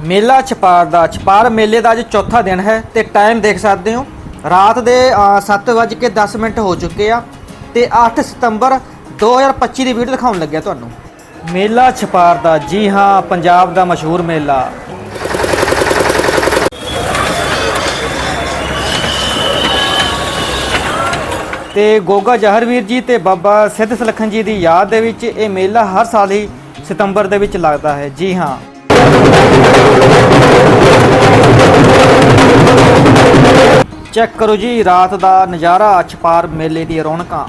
ਮੇਲਾ ਛਪਾਰ ਦਾ ਛਪਾਰ ਮੇਲੇ ਦਾ ਅੱਜ ਚੌਥਾ ਦਿਨ ਹੈ ਤੇ ਟਾਈਮ ਦੇਖ ਸਕਦੇ ਹੋ। ਰਾਤ ਦੇ 7:10 ਮਿੰਟ ਹੋ ਚੁੱਕੇ ਆ ਤੇ 8 ਸਤੰਬਰ 2025 ਦੀ ਵੀਡੀਓ ਦਿਖਾਉਣ ਲੱਗਿਆ ਤੁਹਾਨੂੰ। ਮੇਲਾ ਛਪਾਰ ਦਾ, ਜੀ ਹਾਂ, ਪੰਜਾਬ ਦਾ ਮਸ਼ਹੂਰ ਮੇਲਾ। ਤੇ ਗੋਗਾ ਜਹਰਵੀਰ ਜੀ ਤੇ ਬਾਬਾ ਸਿੱਧ ਸਲਖਣ ਜੀ ਦੀ ਯਾਦ ਦੇ ਵਿੱਚ ਇਹ ਮੇਲਾ ਹਰ ਸਾਲ ਹੀ ਸਤੰਬਰ ਦੇ ਵਿੱਚ ਲੱਗਦਾ ਹੈ। ਜੀ ਹਾਂ। ਚੈੱਕ ਕਰੋ ਜੀ ਰਾਤ ਦਾ ਨਜ਼ਾਰਾ ਛਪਾਰ ਮੇਲੇ ਦੀ ਰੌਣਕਾਂ।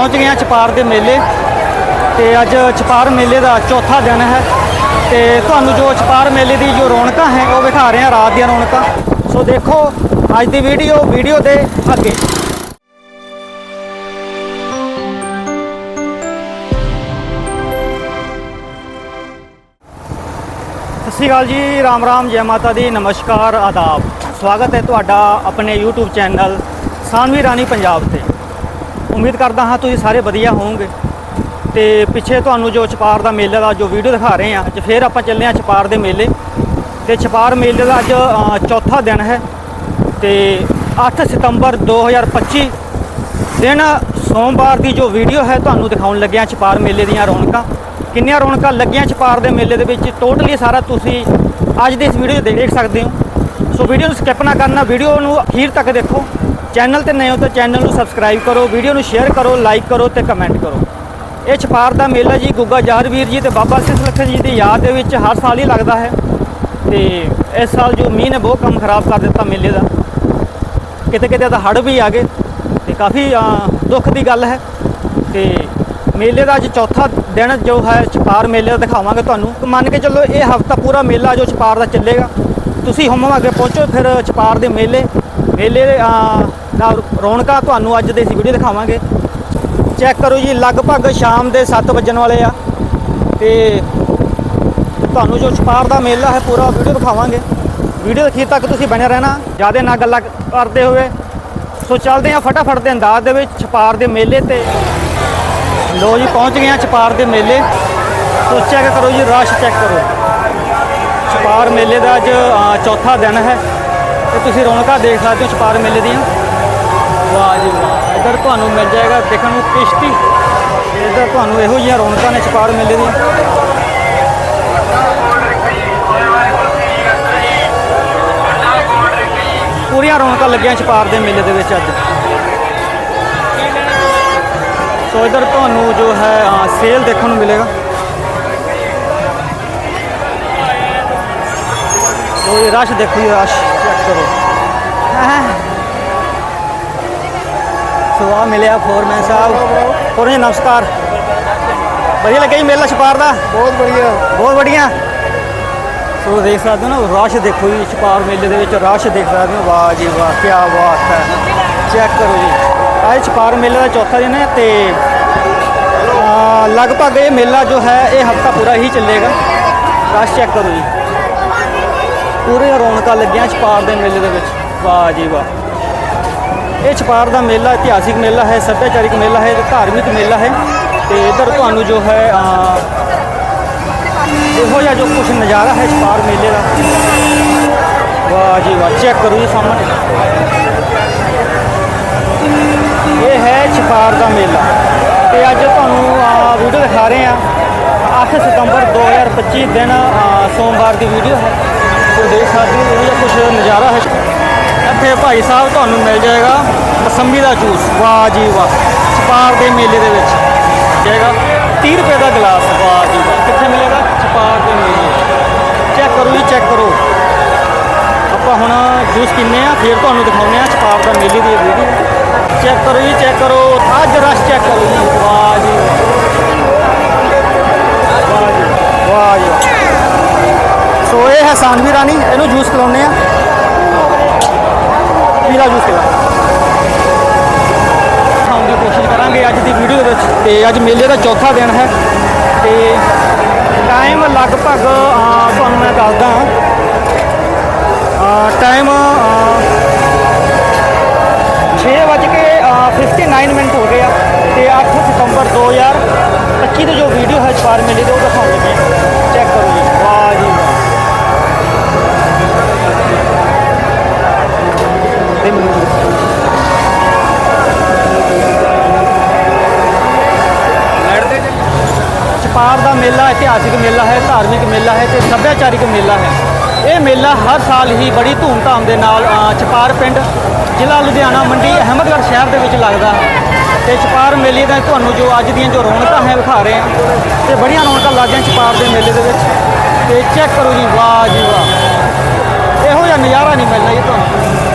ਪਹੁੰਚ ਗਏ ਹਾਂ ਛਪਾਰ ਦੇ ਮੇਲੇ ਤੇ ਅੱਜ ਛਪਾਰ ਮੇਲੇ ਦਾ ਚੌਥਾ ਦਿਨ ਹੈ ਤੇ ਤੁਹਾਨੂੰ ਜੋ ਛਪਾਰ ਮੇਲੇ ਦੀ ਜੋ ਰੌਣਕਾਂ ਹੈ ਉਹ ਵਿਖਾ ਰਹੇ ਹਾਂ, ਰਾਤ ਦੀਆਂ ਰੌਣਕਾਂ। ਸੋ ਦੇਖੋ ਅੱਜ ਦੀ ਵੀਡੀਓ ਵੀਡੀਓ ਦੇ ਅੱਗੇ। ਸਤਿ ਸ਼੍ਰੀ ਅਕਾਲ ਜੀ, ਰਾਮ ਰਾਮ, ਜੈ ਮਾਤਾ ਦੀ, ਨਮਸਕਾਰ, ਆਦਾਬ। ਸਵਾਗਤ ਹੈ ਤੁਹਾਡਾ ਆਪਣੇ YouTube ਚੈਨਲ ਸਾਨਵੀ ਰਾਣੀ ਪੰਜਾਬ ਤੇ। ਉਮੀਦ ਕਰਦਾ ਹਾਂ ਤੁਸੀਂ ਸਾਰੇ ਵਧੀਆ ਹੋਵੋਗੇ। ਤੇ ਪਿੱਛੇ ਤੁਹਾਨੂੰ ਜੋ ਛਪਾਰ ਦਾ ਮੇਲੇ ਦਾ ਜੋ ਵੀਡੀਓ ਦਿਖਾ ਰਹੇ ਹਾਂ ਅੱਜ ਫੇਰ ਆਪਾਂ ਚੱਲੇ ਹਾਂ ਛਪਾਰ ਦੇ ਮੇਲੇ। ਤੇ ਛਪਾਰ ਮੇਲੇ ਦਾ ਅੱਜ ਚੌਥਾ ਦਿਨ ਹੈ। ਤੇ 8 ਸਤੰਬਰ 2025 ਦਿਨ ਸੋਮਵਾਰ ਦੀ ਜੋ ਵੀਡੀਓ ਹੈ, ਤੁਹਾਨੂੰ ਦਿਖਾਉਣ ਲੱਗਿਆ ਛਪਾਰ ਮੇਲੇ ਦੀਆਂ ਰੌਣਕਾਂ। ਕਿੰਨੀਆਂ ਰੌਣਕਾਂ ਲੱਗੀਆਂ ਛਪਾਰ ਦੇ ਮੇਲੇ ਦੇ ਵਿੱਚ? ਟੋਟਲੀ ਸਾਰਾ ਤੁਸੀਂ ਅੱਜ ਦੀ ਇਸ ਵੀਡੀਓ 'ਚ ਦੇਖ ਸਕਦੇ ਹੋ। ਸੋ ਵੀਡੀਓ ਨੂੰ ਸਕਿਪ ਨਾ ਕਰਨਾ ਵੀਡੀਓ ਨੂੰ ਅਖੀਰ ਤੱਕ ਦੇਖੋ। ਚੈਨਲ ਤੇ ਨਏ ਹੋ ਤਾਂ ਚੈਨਲ ਨੂੰ ਸਬਸਕ੍ਰਾਈਬ ਕਰੋ, ਵੀਡੀਓ ਨੂੰ ਸ਼ੇਅਰ ਕਰੋ, ਲਾਈਕ ਕਰੋ ਤੇ ਕਮੈਂਟ ਕਰੋ। ਇਹ ਛਪਾਰ ਦਾ ਮੇਲਾ ਜੀ ਗੁੱਗਾ ਜਹਰਵੀਰ ਜੀ ਤੇ ਬਾਬਾ ਸਿੱਧ ਲਖਨ ਜੀ ਦੀ ਯਾਦ ਦੇ ਵਿੱਚ ਹਰ ਸਾਲ ਹੀ ਲੱਗਦਾ ਹੈ। ਤੇ ਇਸ ਸਾਲ ਜੋ ਮੀਂਹ ਨੇ ਬਹੁਤ ਕੰਮ ਖਰਾਬ ਕਰ ਦਿੱਤਾ ਮੇਲੇ ਦਾ। ਕਿਤੇ ਕਿਤੇ ਤਾਂ ਹੜ੍ਹ ਵੀ ਆ ਗਏ ਤੇ ਕਾਫੀ ਦੁੱਖ ਦੀ ਗੱਲ ਹੈ। ਤੇ ਮੇਲੇ ਦਾ ਅੱਜ ਚੌਥਾ ਦਿਨ ਜੋ ਹੈ ਛਪਾਰ ਮੇਲੇ ਦਾ ਦਿਖਾਵਾਂਗੇ ਤੁਹਾਨੂੰ। ਮੰਨ ਕੇ ਚੱਲੋ ਇਹ ਹਫਤਾ ਪੂਰਾ ਮੇਲਾ ਜੋ ਛਪਾਰ ਦਾ ਚੱਲੇਗਾ। ਤੁਸੀਂ ਹਮ ਅੱਗੇ ਪਹੁੰਚੋ ਫਿਰ ਛਪਾਰ ਦੇ ਮੇਲੇ। ਮੇਲੇ ਦੇ, ਰੌਣਕਾਂ ਤੁਹਾਨੂੰ ਅੱਜ ਦੇ ਅਸੀਂ ਵੀਡੀਓ ਦਿਖਾਵਾਂਗੇ। ਚੈੱਕ ਕਰੋ ਜੀ ਲਗਭਗ ਸ਼ਾਮ ਦੇ 7 ਵੱਜਣ ਵਾਲੇ ਆ। ਤੇ ਤੁਹਾਨੂੰ ਜੋ ਛਪਾਰ ਦਾ ਮੇਲਾ ਹੈ ਪੂਰਾ ਵੀਡੀਓ ਦਿਖਾਵਾਂਗੇ। ਵੀਡੀਓ ਦੇ ਅਖੀਰ ਤੱਕ ਤੁਸੀਂ ਬਣੇ ਰਹਿਣਾ ਜ਼ਿਆਦਾ ਨਾ ਗੱਲਾਂ ਕਰਦੇ ਹੋਏ। ਸੋ ਚੱਲਦੇ ਹਾਂ ਫਟਾਫਟ ਦੇ ਅੰਦਾਜ਼ ਦੇ ਵਿੱਚ ਛਪਾਰ ਦੇ ਮੇਲੇ ਤੇ। ਲੋ ਜੀ ਪਹੁੰਚ ਗਏ ਹਾਂ ਛਪਾਰ ਦੇ ਮੇਲੇ। ਸੋ ਚੈੱਕ ਕਰੋ ਜੀ ਰਸ਼ ਚੈੱਕ ਕਰੋ। ਛਪਾਰ ਮੇਲੇ ਦਾ ਅੱਜ ਚੌਥਾ ਦਿਨ ਹੈ। ਤੇ ਤੁਸੀਂ ਰੌਣਕਾਂ ਦੇਖ ਸਕਦੇ ਹੋ ਛਪਾਰ ਮੇਲੇ ਦੀਆਂ। ਵਾਹ ਜੀ ਵਾਹ ਇੱਧਰ ਤੁਹਾਨੂੰ ਮਿਲ ਜਾਏਗਾ ਦੇਖਣ ਨੂੰ ਕਿਸ਼ਤੀ। ਇੱਧਰ ਤੁਹਾਨੂੰ ਇਹੋ ਜਿਹੀਆਂ ਰੌਣਕਾਂ ਨੇ ਛਪਾਰ ਮੇਲੇ ਦੀ ਪੂਰੀਆਂ ਰੌਣਕਾਂ ਲੱਗੀਆਂ ਛਪਾਰ ਦੇ ਮੇਲੇ ਦੇ ਵਿੱਚ ਅੱਜ। ਸੋ ਇੱਧਰ ਤੁਹਾਨੂੰ ਜੋ ਹੈ ਸੇਲ ਦੇਖਣ ਨੂੰ ਮਿਲੇਗਾ। ਸੋ ਇਹ ਰਸ਼ ਦੇਖੋ ਇਹ ਰਸ਼ ਚੈੱਕ ਕਰੋ। ਹੈਂ। ਸੋ ਆ ਮਿਲਿਆ ਫੋਰਮੈਨ ਸਾਹਿਬ। ਫੋਰਨ ਜੀ ਨਮਸਕਾਰ। ਵਧੀਆ ਲੱਗਿਆ ਜੀ ਮੇਲਾ ਛਪਾਰ ਦਾ? ਬਹੁਤ ਬੜੀਆ ਬਹੁਤ ਵਧੀਆ। ਸੋ ਦੇਖ ਸਕਦੇ ਹੋ ਨਾ ਰਸ਼ ਦੇਖੋ ਜੀ ਛਪਾਰ ਮੇਲੇ ਦੇ ਵਿੱਚ ਰਸ਼ ਦੇਖ ਸਕਦੇ ਹੋ। ਵਾਹ ਜੀ ਵਾਹ ਕੀ ਬਾਤ ਹੈ। ਚੈੱਕ ਕਰੋ ਜੀ। ਅੱਜ ਛਪਾਰ ਮੇਲੇ ਦਾ ਚੌਥਾ ਦਿਨ ਹੈ ਤੇ ਲਗਭਗ ਇਹ ਮੇਲਾ ਜੋ ਹੈ ਇਹ ਹਫਤਾ ਪੂਰਾ ਹੀ ਚੱਲੇਗਾ। ਰਸ਼ ਚੈੱਕ ਕਰੋ ਜੀ। ਪੂਰੇ ਰੌਣਕਾਂ ਲੱਗੀਆਂ ਛਪਾਰ ਦੇ ਮੇਲੇ ਦੇ ਵਿੱਚ। ਵਾਹ ਜੀ ਵਾਹ। ਇਹ ਛਪਾਰ ਦਾ ਮੇਲਾ, ਇਤਿਹਾਸਿਕ ਮੇਲਾ ਹੈ, ਸੱਭਿਆਚਾਰਿਕ ਮੇਲਾ ਹੈ ਤੇ ਧਾਰਮਿਕ ਮੇਲਾ ਹੈ। ਤੇ ਇਧਰ ਤੁਹਾਨੂੰ ਜੋ ਹੈ ਇਹੋ ਜਿਹਾ ਜੋ ਕੁਝ ਨਜ਼ਾਰਾ ਹੈ ਛਪਾਰ ਮੇਲੇ ਦਾ। ਵਾਹ ਜੀ ਵਾਹ ਚੈੱਕ ਕਰੋ ਜੀ ਸਾਹਮਣੇ। ਇਹ ਹੈ ਛਪਾਰ ਦਾ ਮੇਲਾ। ਤੇ ਅੱਜ ਤੁਹਾਨੂੰ ਵੀਡੀਓ ਦਿਖਾ ਰਹੇ ਹਾਂ। 8 ਸਤੰਬਰ 2025 ਦਿਨ ਸੋਮਵਾਰ ਦੀ ਵੀਡੀਓ ਹੈ। ਸੋ ਦੇਖ ਸਕਦੇ ਹੋ, ਇਹ ਜਿਹਾ ਕੁਝ ਨਜ਼ਾਰਾ ਹੈ। ਇੱਥੇ ਭਾਈ ਸਾਹਿਬ ਤੁਹਾਨੂੰ ਮਿਲ ਜਾਏਗਾ ਮਸੰਮੀ ਦਾ ਜੂਸ। ਵਾਹ ਜੀ ਵਾਹ। ਛਪਾਰ ਦੇ ਮੇਲੇ ਦੇ ਵਿੱਚ ਜਾਏਗਾ। 30 ਰੁਪਏ ਦਾ ਗਲਾਸ। ਵਾਹ ਜੀ ਵਾਹ। ਕਿੱਥੇ ਮਿਲੇਗਾ? ਛਪਾਰ ਦੇ ਮੇਲੇ। ਚੈੱਕ ਕਰੋ ਜੀ, ਚੈੱਕ ਕਰੋ। ਆਪਾਂ ਹੁਣ ਜੂਸ ਪੀਂਦੇ ਆ ਫਿਰ ਤੁਹਾਨੂੰ ਦਿਖਾਉਂਦੇ ਆ ਛਪਾਰ ਦਾ ਮੇਲੇ ਦੀ ਵੀਡੀਓ ਚੈੱਕ ਕਰੋ ਜੀ, ਚੈੱਕ ਕਰੋ। ਅੱਜ ਰਸ਼ ਚੈੱਕ ਕਰੋ ਜੀ। ਵਾਹ ਜੀ ਵਾਹ। ਜੀ ਵਾਹ। ਜੀ ਸੋ ਇਹ ਹੈ ਸਾਨਵੀ ਰਾਣੀ। ਇਹਨੂੰ ਜੂਸ ਪਿਲਾਉਂਦੇ ਆ ਪੀਲਾ ਯੂਜ਼ ਪਿਲਾ ਦਿਖਾਉਣ ਦੀ ਕੋਸ਼ਿਸ਼ ਕਰਾਂਗੇ ਅੱਜ ਦੀ ਵੀਡੀਓ ਦੇ ਵਿੱਚ ਤੇ ਅੱਜ ਮੇਲੇ ਦਾ ਚੌਥਾ ਦਿਨ ਹੈ ਤੇ ਟਾਈਮ ਲਗਭਗ ਤੁਹਾਨੂੰ ਮੈਂ ਦੱਸਦਾ ਟਾਈਮ 6 ਵਜ ਕੇ ਅਹ, 59 ਮਿੰਟ ਹੋ ਗਏ ਆ ਤੇ 8 ਸਤੰਬਰ 2025 ਦੀ ਜੋ ਵੀਡੀਓ ਹੈ ਚਪਾਰ ਮੇਲੇ ਦੇ ਉਹ ਦਿਖਾਉਣ ਲੱਗੇ ਚੈੱਕ ਕਰੋ ਜੀ। ਛਪਾਰ ਦਾ ਮੇਲਾ ਇਤਿਹਾਸਿਕ ਮੇਲਾ ਹੈ ਧਾਰਮਿਕ ਮੇਲਾ ਹੈ ਤੇ ਸੱਭਿਆਚਾਰਿਕ ਮੇਲਾ ਹੈ। ਇਹ ਮੇਲਾ ਹਰ ਸਾਲ ਹੀ ਬੜੀ ਧੂਮਧਾਮ ਦੇ ਨਾਲ ਅ, ਛਪਾਰ ਪਿੰਡ ਜ਼ਿਲ੍ਹਾ ਲੁਧਿਆਣਾ ਮੰਡੀ ਅਹਿਮਦਗੜ੍ਹ ਸ਼ਹਿਰ ਦੇ ਵਿੱਚ ਲੱਗਦਾ ਹੈ। ਤੇ ਛਪਾਰ ਮੇਲੇ ਦਾ ਤੁਹਾਨੂੰ ਜੋ ਅੱਜ ਦੀਆਂ ਜੋ ਰੌਣਕਾਂ ਹੈ ਵਿਖਾ ਰਹੇ ਹਾਂ। ਤੇ ਬੜੀਆਂ ਰੌਣਕਾਂ ਲੱਗਦੀਆਂ ਛਪਾਰ ਦੇ ਮੇਲੇ ਦੇ ਵਿੱਚ। ਤੇ ਚੈੱਕ ਕਰੋ ਜੀ ਵਾਹ ਜੀ ਵਾਹ। ਇਹੋ ਜਿਹਾ ਨਜ਼ਾਰਾ ਨਹੀਂ ਮਿਲਦਾ ਜੀ ਤੁਹਾਨੂੰ।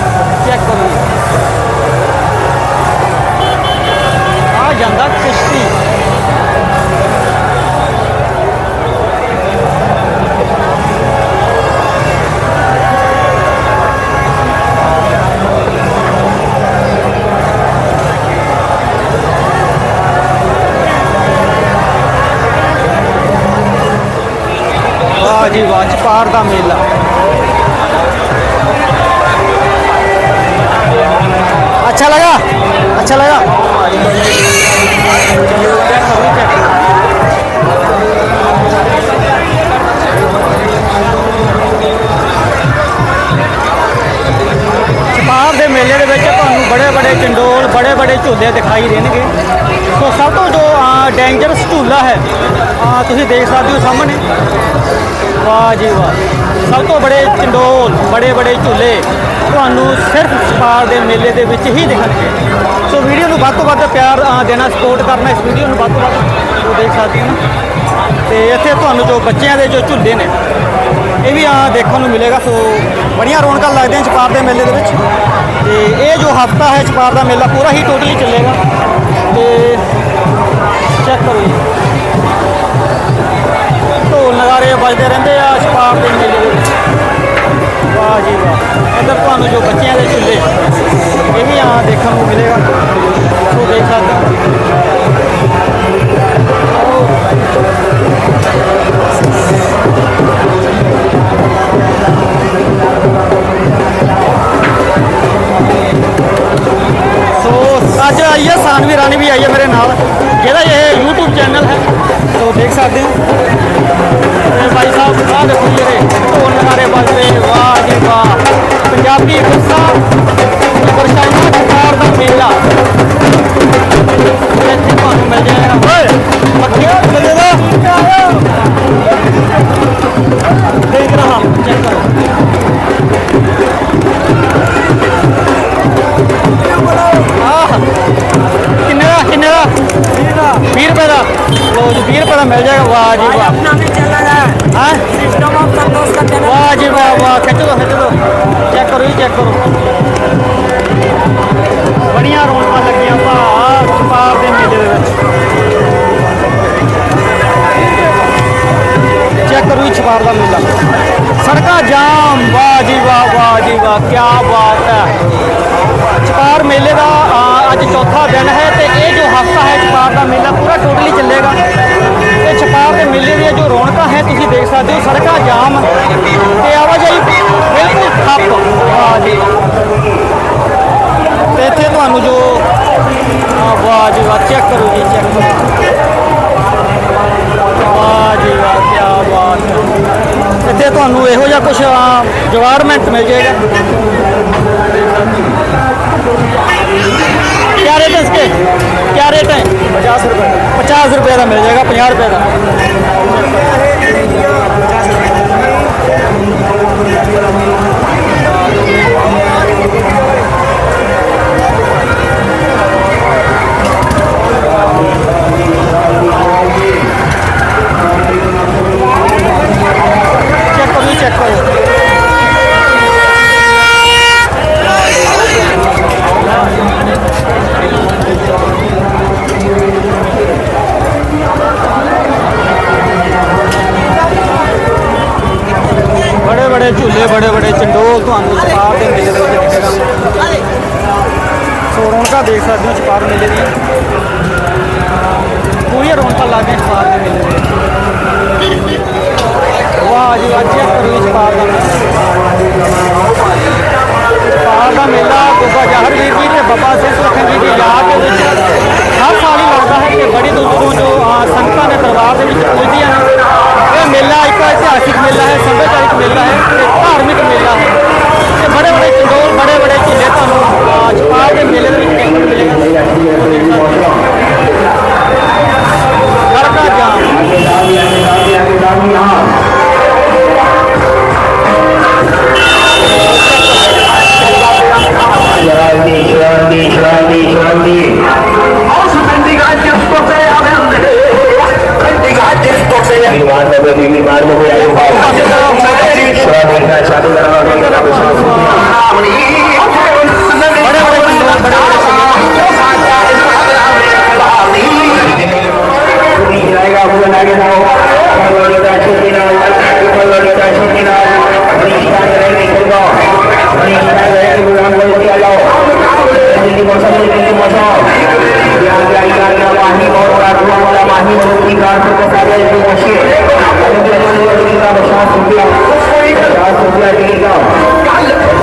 ਤੁਸੀਂ ਦੇਖ ਸਕਦੇ ਹੋ ਸਾਹਮਣੇ। ਵਾਹ ਜੀ ਵਾਹ। ਸਭ ਤੋਂ ਬੜੇ ਚੰਡੋਲ, ਬੜੇ ਬੜੇ ਝੂਲੇ ਤੁਹਾਨੂੰ ਸਿਰਫ ਛਪਾਰ ਦੇ ਮੇਲੇ ਦੇ ਵਿੱਚ ਹੀ ਦਿਖਣਗੇ। ਸੋ ਵੀਡੀਓ ਨੂੰ ਵੱਧ ਤੋਂ ਵੱਧ ਪਿਆਰ ਦੇਣਾ ਸਪੋਰਟ ਕਰਨਾ ਇਸ ਵੀਡੀਓ ਨੂੰ ਵੱਧ ਤੋਂ ਵੱਧ। ਉਹ ਦੇਖ ਸਕਦੇ ਹੋ ਨਾ। ਤੇ ਇੱਥੇ ਤੁਹਾਨੂੰ ਜੋ ਬੱਚਿਆਂ ਦੇ ਜੋ ਝੂਲੇ ਨੇ, ਇਹ ਵੀ ਆ ਦੇਖਣ ਨੂੰ ਮਿਲੇਗਾ। ਸੋ ਬੜੀਆਂ ਰੌਣਕਾਂ ਲੱਗਦੀਆਂ ਛਪਾਰ ਦੇ ਮੇਲੇ ਦੇ ਵਿੱਚ। ਤੇ ਇਹ ਜੋ ਹਫਤਾ ਹੈ ਛਪਾਰ ਦਾ ਮੇਲਾ, ਪੂਰਾ ਹੀ ਟੋਟਲੀ ਚੱਲੇਗਾ। ਤੇ ਚੈੱਕ ਕਰੋ ਜੀ। ਢੋਲ ਨਗਾਰੇ ਵੱਜਦੇ ਰਹਿੰਦੇ ਆ ਛਪਾਰ ਦੇ ਮੇਲੇ ਦੇ ਵਿੱਚ। ਵਾਹ ਜੀ ਵਾਹ। ਇੱਧਰ ਤੁਹਾਨੂੰ ਜੋ ਬੱਚਿਆਂ ਦੇ ਝੂਲੇ, ਇਹ ਵੀ ਆ ਦੇਖਣ ਨੂੰ ਮਿਲੇਗਾ। ਸੋ ਦੇਖ ਸਕਦੇ ਹੋ। ਅੱਜ ਆਈ ਹੈ ਸਾਨਵੀ ਰਾਣੀ ਵੀ ਆਈ ਹੈ ਮੇਰੇ ਨਾਲ। ਜਿਹਦਾ ਇਹ YouTube ਚੈਨਲ ਹੈ ਸੋ ਦੇਖ ਸਕਦੇ ਹੋ। ਤੇ ਭਾਈ ਸਾਹਿਬ ਆਹ ਦੇਖੋ ਜੀ ਇਹ ਢੋਲ ਨਗਾਰੇ ਵੱਜਦੇ ਵਾਹ ਜੀ ਵਾਹ। ਪੰਜਾਬੀ ਸਰਕਾਰ ਦਾ ਮੇਲਾ। ਤੇ ਇੱਥੇ ਤੁਹਾਨੂੰ ਮਿਲ ਜਾਏਗਾ ਓਏ ਮੱਖੀਆਂ तस्वीर पर मिल जाएगा। वाह जी वाह। सिस्टम हाँ? वाह जी वाह वाह। खींचो दो खींचो दो चेक करो जी चेक करो। बढ़िया रौनक लगे भार के मेले चेक करो जी छपार का मेला। सड़क जाम। वाह जी वाह वाह जी वाह। क्या बात है। छपार मेले का अज चौथा दिन है तो यह जो हफ़्ता है छपार का मेला पूरा टोटली चलेगा। ਪੂਰਾ ਟੋਟਲੀ ਦੇ ਮੇਲੇ ਦੀਆਂ ਜੋ ਰੌਣਕਾਂ ਹੈ, ਤੁਸੀਂ ਦੇਖ ਸਕਦੇ ਹੋ, ਸੜਕਾਂ ਜਾਮ ਤੇ ਆਵਾਜਾਈ ਬਿਲਕੁਲ ਠੱਪ। ਵਾਹ ਜੀ ਤੇ ਇੱਥੇ ਤੁਹਾਨੂੰ ਜੋ ਵਾਹ ਜੀ ਵਾਹ ਚੈੱਕ ਕਰੋ ਜੀ ਚੈੱਕ ਕਰੋ। ਵਾਹ ਜੀ ਵਾਹ ਕੀ ਬਾਤ ਹੈ। ਇੱਥੇ ਤੁਹਾਨੂੰ ਇਹੋ ਜਿਹਾ ਕੁਝ ਜਵਾਰਮੈਂਟ ਮਿਲ ਜਾਏਗਾ। क्या रेट है इसके क्या रेट है पचास रुपये पचास रुपये का मिल जाएगा पचास रुपये का चेक करो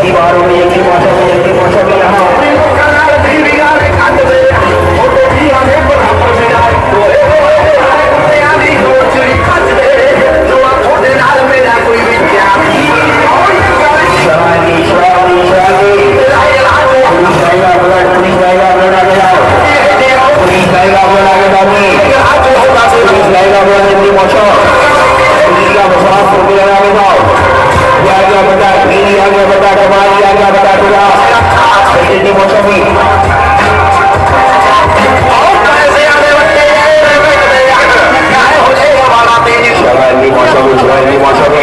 दीवारों में यकीन orang yang dikocok Jika besar sebulan yang kau Jaga bedak kiri, jaga bedak kemari, jaga bedak bedak Jadi dikocok ni Jalan dikocok, jalan dikocok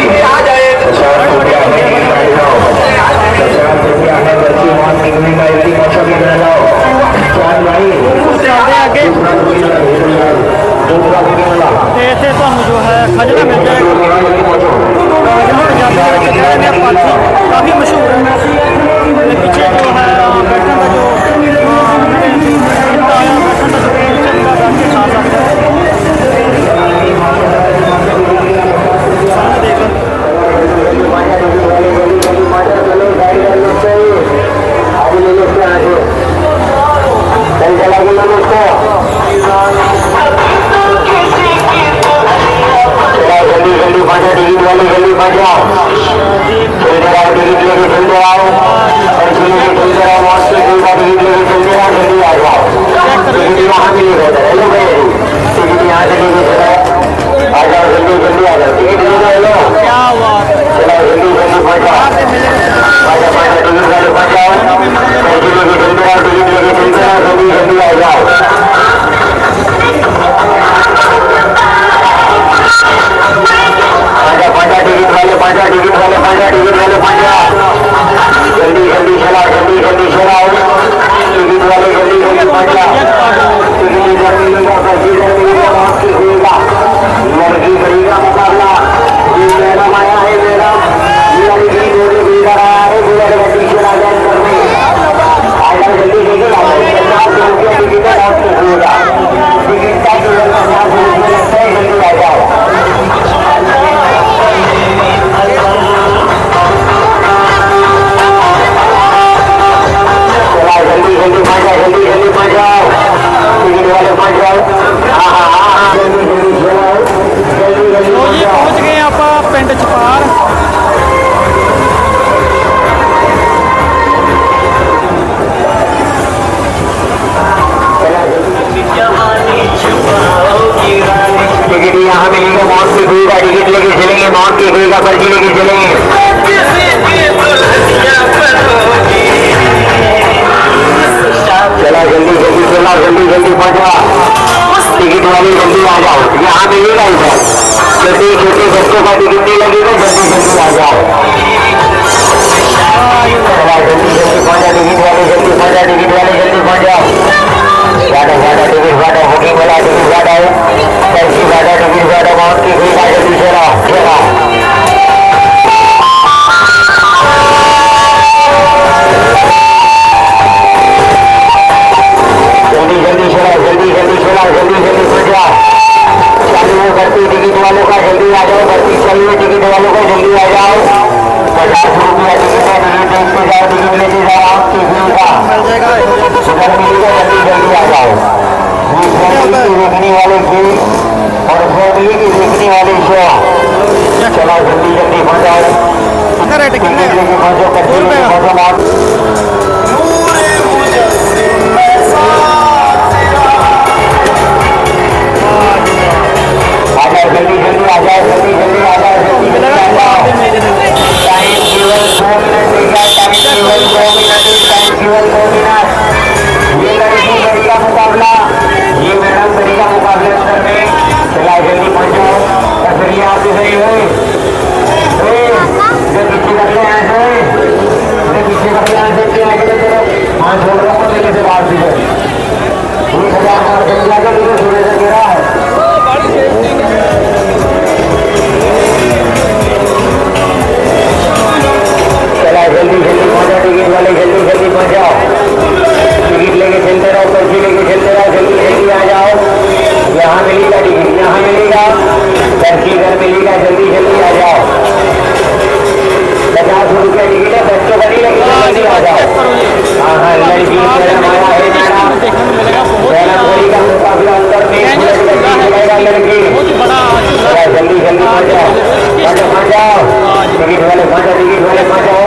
হয়ে টিকিট হলে পাঁচা টিকিট হলে পাঁচা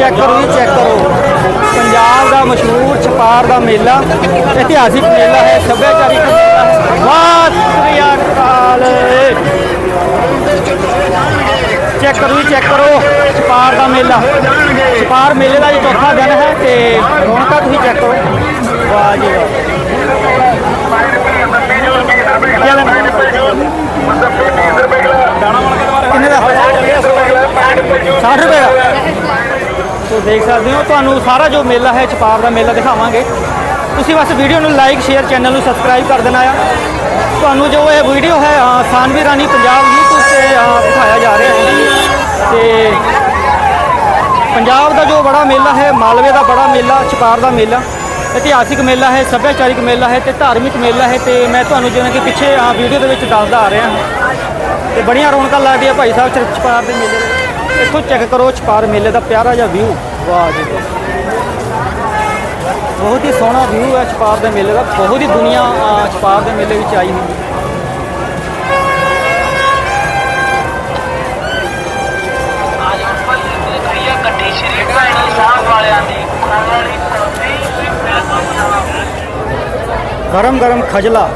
ਚੈੱਕ ਕਰੋ ਜੀ ਚੈੱਕ ਕਰੋ। ਪੰਜਾਬ ਦਾ ਮਸ਼ਹੂਰ ਛਪਾਰ ਦਾ ਮੇਲਾ ਇਤਿਹਾਸਿਕ ਮੇਲਾ ਹੈ ਸੱਭਿਆਚਾਰਿਕ ਮੇਲਾ ਹੈ। ਵਾਹ ਸ੍ਰੀ ਅਕਾਲ। ਚੈੱਕ ਕਰੋ ਜੀ ਚੈੱਕ ਕਰੋ। ਛਪਾਰ ਦਾ ਮੇਲਾ। ਛਪਾਰ ਮੇਲੇ ਦਾ ਇਹ ਚੌਥਾ ਦਿਨ ਹੈ ਤੇ ਰੌਣਕਾਂ ਤੁਸੀਂ ਚੈੱਕ ਕਰੋ। ਵਾਹ ਜੀ ਵਾਹ? ਕਿੰਨੇ ਦਾ? 60 ਰੁਪਏ ਦਾ। ਸੋ ਦੇਖ ਸਕਦੇ ਹੋ। ਤੁਹਾਨੂੰ ਸਾਰਾ ਜੋ ਮੇਲਾ ਹੈ ਛਪਾਰ ਦਾ ਮੇਲਾ ਦਿਖਾਵਾਂਗੇ। ਤੁਸੀਂ ਬਸ ਵੀਡੀਓ ਨੂੰ ਲਾਈਕ ਸ਼ੇਅਰ ਚੈਨਲ ਨੂੰ ਸਬਸਕ੍ਰਾਈਬ ਕਰ ਦੇਣਾ ਆ। ਤੁਹਾਨੂੰ ਜੋ ਇਹ ਵੀਡੀਓ ਹੈ ਅ, ਸਾਨਵੀ ਰਾਣੀ ਪੰਜਾਬ YouTube ਤੇ ਦਿਖਾਇਆ ਜਾ ਰਿਹਾ ਹੈ। ਤੇ ਪੰਜਾਬ ਦਾ ਜੋ ਬੜਾ ਮੇਲਾ ਹੈ ਮਾਲਵੇ ਦਾ ਬੜਾ ਮੇਲਾ ਛਪਾਰ ਦਾ ਮੇਲਾ ਇਤਿਹਾਸਿਕ ਮੇਲਾ ਹੈ ਸੱਭਿਆਚਾਰਿਕ ਮੇਲਾ ਹੈ ਤੇ ਧਾਰਮਿਕ ਮੇਲਾ ਹੈ ਤੇ ਮੈਂ ਤੁਹਾਨੂੰ ਜਿਵੇਂ ਕਿ ਪਿੱਛੇ ਵੀਡੀਓ ਦੇ ਵਿੱਚ ਦੱਸਦਾ ਆ ਰਿਹਾ ਹਾਂ। ਤੇ ਬੜੀਆਂ ਰੌਣਕਾਂ ਲੱਗਦੀਆਂ ਭਾਈ ਸਾਹਿਬ ਚ- ਦੇ ਮੇਲੇ ਇੱਥੋਂ ਚੈੱਕ ਕਰੋ ਛਪਾਰ ਮੇਲੇ ਦਾ ਪਿਆਰਾ ਜਿਹਾ ਵਿਊ ਵਾਹ ਜੀ ਬਹੁਤ ਹੀ ਸੋਹਣਾ ਵਿਊ ਹੈ ਛਪਾਰ ਦੇ ਮੇਲੇ ਦਾ। ਬਹੁਤ ਹੀ ਦੁਨੀਆ ਅ, ਛਪਾਰ ਦੇ ਮੇਲੇ ਵਿੱਚ ਆਈ ਹੋਈ। ਹੈ ਗਰਮ ਗਰਮ ਖਜਲਾ।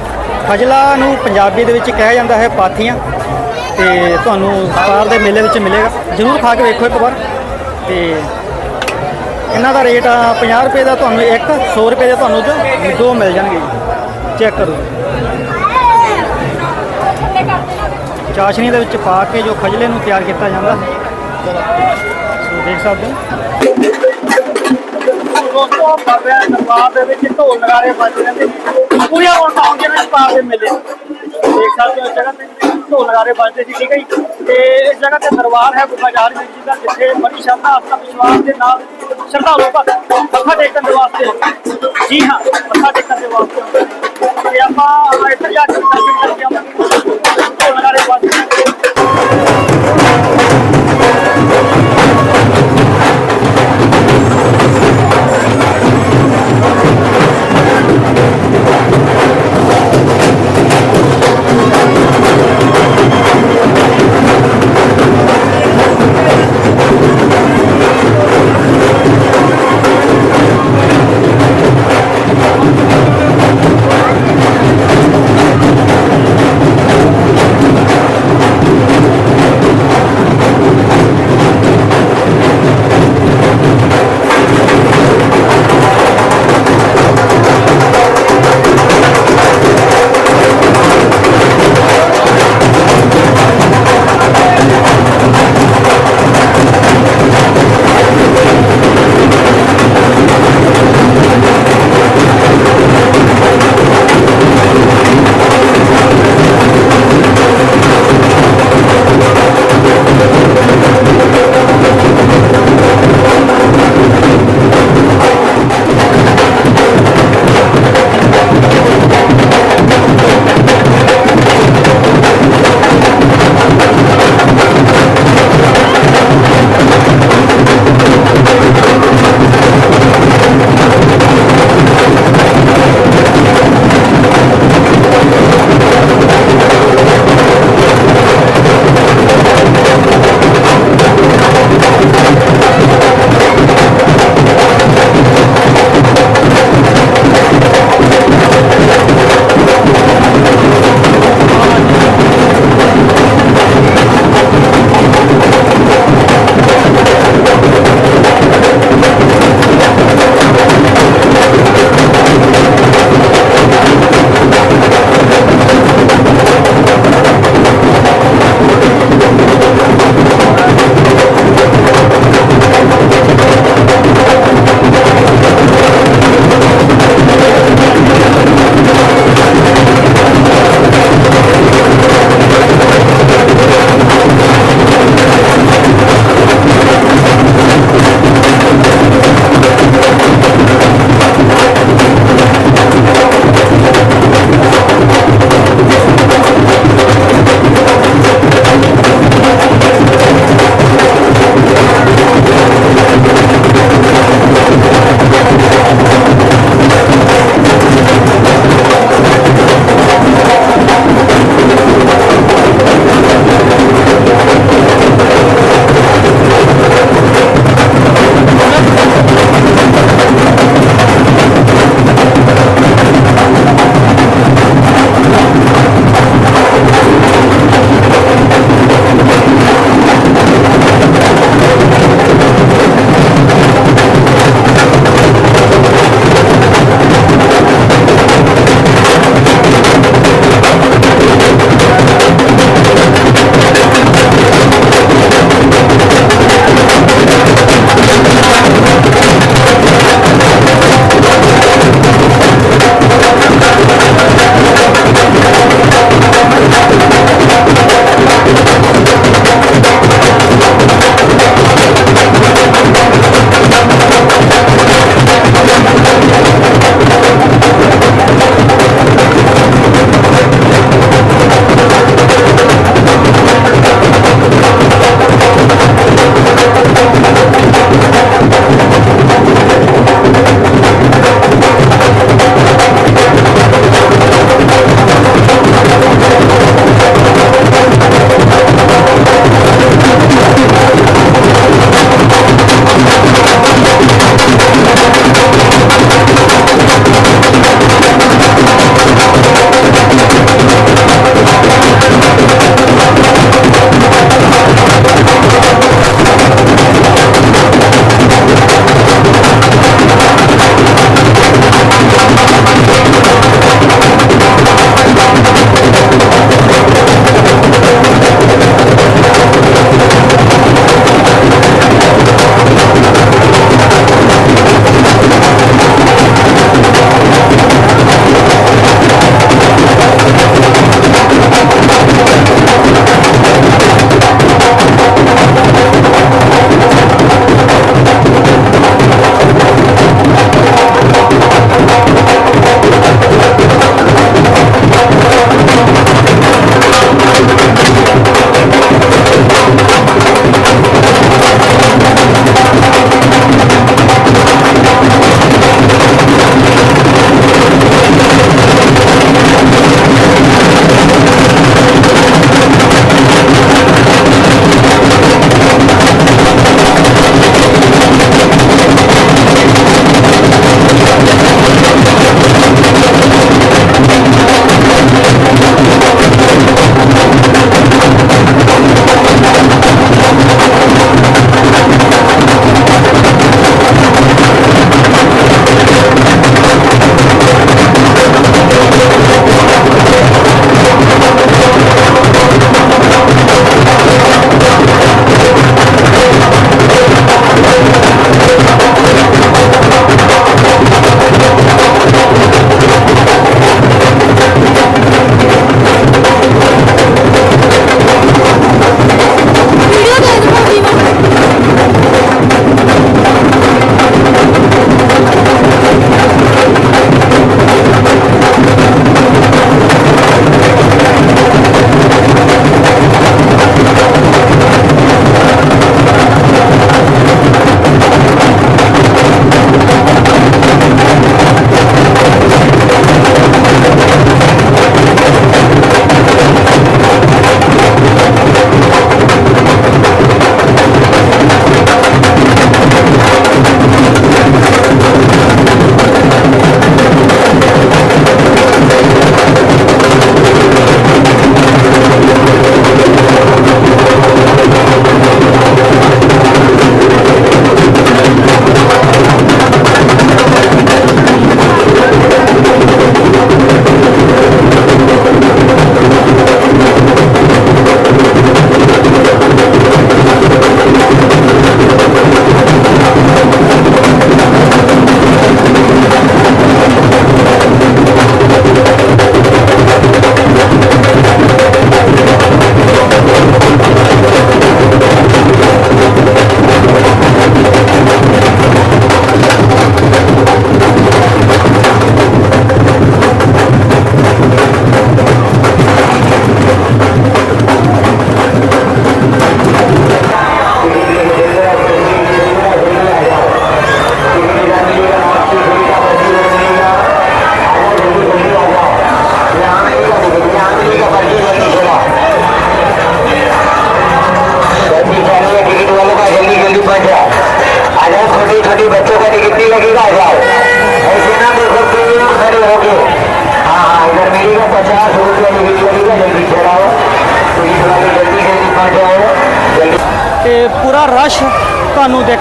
ਖਜਲਾ ਨੂੰ ਪੰਜਾਬੀ ਦੇ ਵਿੱਚ ਕਿਹਾ ਜਾਂਦਾ ਹੈ ਪਾਥੀਆਂ। ਤੇ ਤੁਹਾਨੂੰ ਛਪਾਰ ਦੇ ਮੇਲੇ ਵਿੱਚ ਮਿਲੇਗਾ। ਜ਼ਰੂਰ ਖਾ ਕੇ ਵੇਖੋ ਇੱਕ ਵਾਰ। ਤੇ ਇਹਨਾਂ ਦਾ ਰੇਟ ਆ 50 ਰੁਪਏ ਦਾ ਤੁਹਾਨੂੰ ਇੱਕ 100 ਰੁਪਏ ਦੇ ਤੁਹਾਨੂੰ ਜੋ ਦੋ ਮਿਲ ਜਾਣਗੇ ਚੈੱਕ ਕਰੋ। ਚਾਸ਼ਨੀ ਦੇ ਵਿੱਚ ਪਾ ਕੇ ਜੋ ਖਜਲੇ ਨੂੰ ਤਿਆਰ ਕੀਤਾ ਜਾਂਦਾ। ਸੋ ਦੇਖ ਸਕਦੇ ਹੋ। ਦੋਸਤੋ ਬਾਬਿਆਂ ਦਰਬਾਰ ਦੇ ਵਿੱਚ ਢੋਲ ਨਗਾਰੇ ਵੱਜ ਰਹੇ ਨੇ। ਪੂਰੀਆਂ ਰੌਣਕਾਂ ਹੁੰਦੀਆਂ ਨੇ ਪਾਰ ਦੇ ਮੇਲੇ। ਦੇਖ ਸਕਦੇ ਹੋ, ਇਸ ਜਗ੍ਹਾ ਤੇ ਢੋਲ ਨਗਾਰੇ ਵੱਜਦੇ ਸੀ, ਠੀਕ ਹੈ ਜੀ? ਤੇ ਇਸ ਜਗ੍ਹਾ ਤੇ ਦਰਬਾਰ ਹੈ ਗੁਫਾ ਜਹਾਰ ਜੀ ਦਾ, ਜਿੱਥੇ ਬੜੀ ਸ਼ਰਧਾ ਆਸਥਾ ਵਿਸ਼ਵਾਸ ਦੇ ਨਾਲ ਸ਼ਰਧਾਲੂ ਭਗਤ ਮੱਥਾ ਟੇਕਣ ਦੇ ਵਾਸਤੇ ਜੀ ਹਾਂ, ਮੱਥਾ ਟੇਕਣ ਦੇ ਵਾਸਤੇ ਤੇ ਆਪਾਂ ਇੱਥੇ ਜਾ ਕੇ ਦਰਸ਼ਨ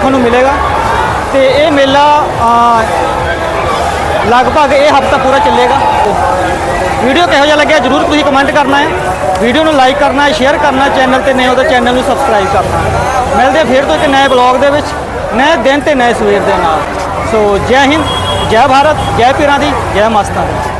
ਦੇਖਣ ਨੂੰ ਮਿਲੇਗਾ। ਤੇ ਇਹ ਮੇਲਾ ਲਗਭਗ ਇਹ ਹਫਤਾ ਪੂਰਾ ਚੱਲੇਗਾ। ਵੀਡੀਓ ਕਿਹੋ ਜਿਹਾ ਲੱਗਿਆ ਜਰੂਰ ਤੁਸੀਂ ਕਮੈਂਟ ਕਰਨਾ ਹੈ। ਵੀਡੀਓ ਨੂੰ ਲਾਈਕ ਕਰਨਾ ਹੈ ਸ਼ੇਅਰ ਕਰਨਾ ਚੈਨਲ ਤੇ ਨਏ ਹੋ ਤਾਂ ਚੈਨਲ ਨੂੰ ਸਬਸਕ੍ਰਾਈਬ ਕਰਨਾ ਮਿਲਦੇ ਹਾਂ ਫਿਰ ਤੋਂ ਇੱਕ ਨਏ ਬਲੌਗ ਦੇ ਵਿੱਚ ਨਵੇਂ ਦਿਨ ਤੇ ਨਏ ਸਵੇਰ ਦੇ ਨਾਲ। ਸੋ ਜੈ ਹਿੰਦ, ਜੈ ਭਾਰਤ, ਜੈ ਪੀਰਾਂ ਦੀ, ਜੈ ਮਸਤਾਂ ਦੀ।